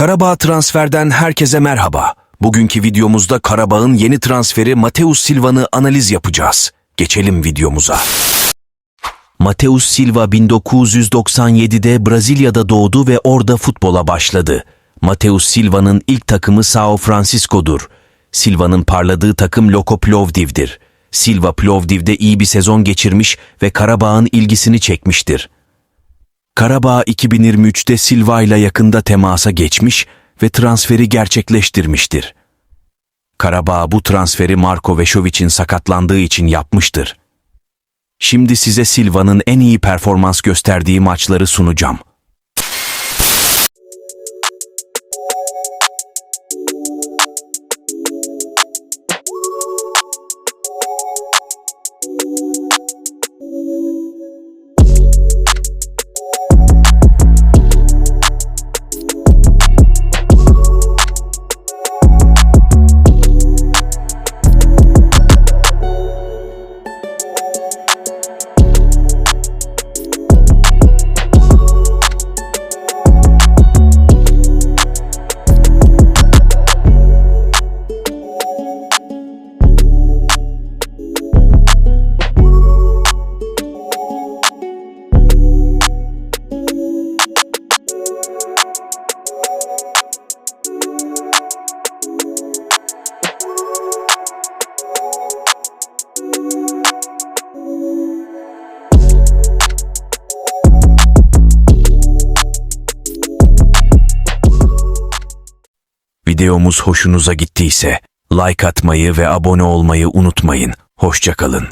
Karabağ transferden herkese merhaba. Bugünkü videomuzda Karabağ'ın yeni transferi Mateus Silva'nı analiz yapacağız. Geçelim videomuza. Mateus Silva 1997'de Brezilya'da doğdu ve orada futbola başladı. Mateus Silva'nın ilk takımı Sao Francisco'dur. Silva'nın parladığı takım Loko Plovdiv'dir. Silva Plovdiv'de iyi bir sezon geçirmiş ve Karabağ'ın ilgisini çekmiştir. Karabağ 2023'te Silva ile yakında temasa geçmiş ve transferi gerçekleştirmiştir. Karabağ bu transferi Marko Veşoviç'in sakatlandığı için yapmıştır. Şimdi size Silva'nın en iyi performans gösterdiği maçları sunacağım. Videomuz hoşunuza gittiyse like atmayı ve abone olmayı unutmayın. Hoşçakalın.